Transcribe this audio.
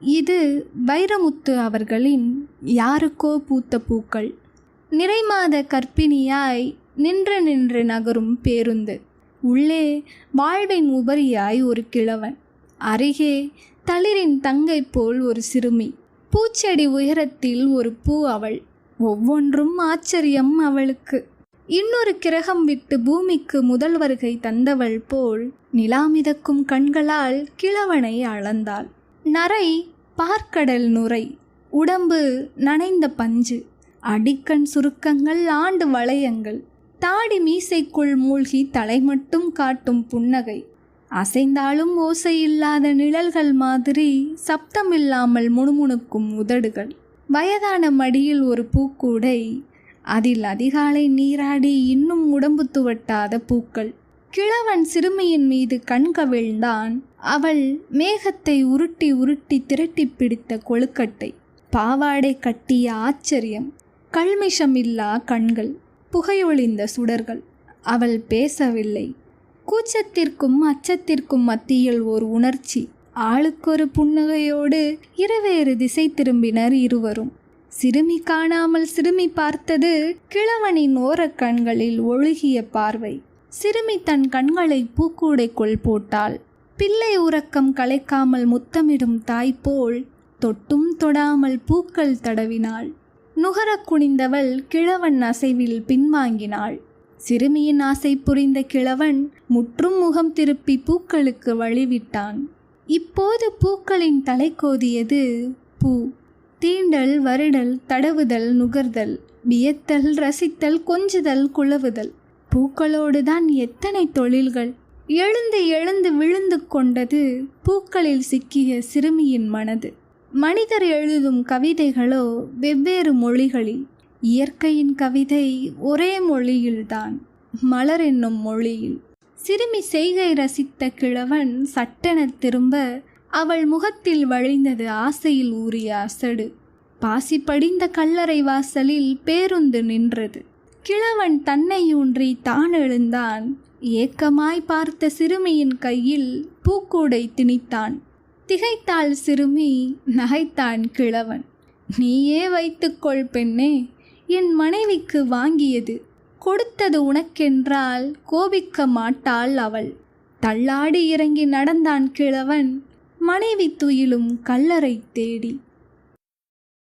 இது வைரமுத்து அவர்களின் யாருக்கோ பூத்த பூக்கள். நிறைமாத கர்ப்பிணியாய் நின்று நின்று நகரும் பேருந்து. உள்ளே வாழ்வின் உபரியாய் ஒரு கிழவன். அருகே தளிரின் தங்கை போல் ஒரு சிறுமி. பூச்செடி உயரத்தில் ஒரு பூ அவள். ஒவ்வொன்றும் ஆச்சரியம் அவளுக்கு. இன்னொரு கிரகம் விட்டு பூமிக்கு முதல் வருகை தந்தவள் போல் நிலாமிதக்கும் கண்களால் கிழவனை அளந்தாள். நரை பார்க்கடல் நுரை உடம்பு நனைந்த பஞ்சு அடிக்கண் சுருக்கங்கள் ஆண்டு வளையங்கள் தாடி மீசைக்குள் மூழ்கி தலை மட்டும் காட்டும் புன்னகை அசைந்தாலும் ஓசையில்லாத நிழல்கள் மாதிரி சப்தமில்லாமல் முணுமுணுக்கும் உதடுகள். வயதான மடியில் ஒரு பூக்கூடை அதில் அதிகாலை நீராடி இன்னும் உடம்பு துவட்டாத பூக்கள். கிழவன் சிறுமியின் மீது கண் கவிழ்ந்தான். அவள் மேகத்தை உருட்டி உருட்டி திரட்டி பிடித்த கொழுக்கட்டை. பாவாடை கட்டிய ஆச்சரியம் கல்மிஷமில்லா கண்கள் புகையொழிந்த சுடர்கள். அவள் பேசவில்லை. கூச்சத்திற்கும் அச்சத்திற்கும் மத்தியில் ஒரு உணர்ச்சி. ஆளுக்கொரு புன்னகையோடு இருவேறு திசை திரும்பினர் இருவரும். சிறுமி காணாமல் சிறுமி பார்த்தது கிழவனின் ஓரக் கண்களில் ஒழுகிய பார்வை. சிறுமி தன் கண்களை பூக்கூடைக்குள் போட்டாள். பிள்ளை உறக்கம் கலைக்காமல் முத்தமிடும் தாய் போல் தொட்டும் தொடாமல் பூக்கள் தடவினாள். நுகரக் குனிந்தவள் கிழவன் அசைவில் பின்வாங்கினாள். சிறுமியின் ஆசை புரிந்த கிழவன் முற்றும் முகம் திருப்பி பூக்களுக்கு வழிவிட்டான். இப்போது பூக்களின் தலை கோதியது பூ. தீண்டல் வருடல் தடவுதல் நுகர்தல் வியத்தல் ரசித்தல் கொஞ்சுதல் குழவுதல். பூக்களோடு தான் எத்தனை தொழில்கள்? எழுந்து எழுந்து விழுந்து கொண்டது பூக்களில் சிக்கிய சிறுமியின் மனது. மனிதர் எழுதும் கவிதைகளோ வெவ்வேறு மொழிகளில். இயற்கையின் கவிதை ஒரே மொழியில்தான் மலர் என்னும் மொழியில். சிறுமி செய்கை ரசித்த கிழவன் சட்டென திரும்ப அவள் முகத்தில் வழிந்தது ஆசையில் ஊறிய அசடு. பாசி படிந்த கல்லறை வாசலில் பேருந்து நின்றது. கிழவன் தன்னை ஊன்றி தான் எழுந்தான். ஏக்கமாய் பார்த்த சிறுமியின் கையில் பூக்கூடை திணித்தான். திகைத்தாள் சிறுமி நகைத்தான் கிழவன். நீயே வைத்துக்கொள் பெண்ணே என் மனைவிக்கு வாங்கியது. கொடுத்தது உனக்கென்றால் கோபிக்க மாட்டாள் அவள். தள்ளாடி இறங்கி நடந்தான் கிழவன் மனைவி துயிலும் கல்லறை தேடி.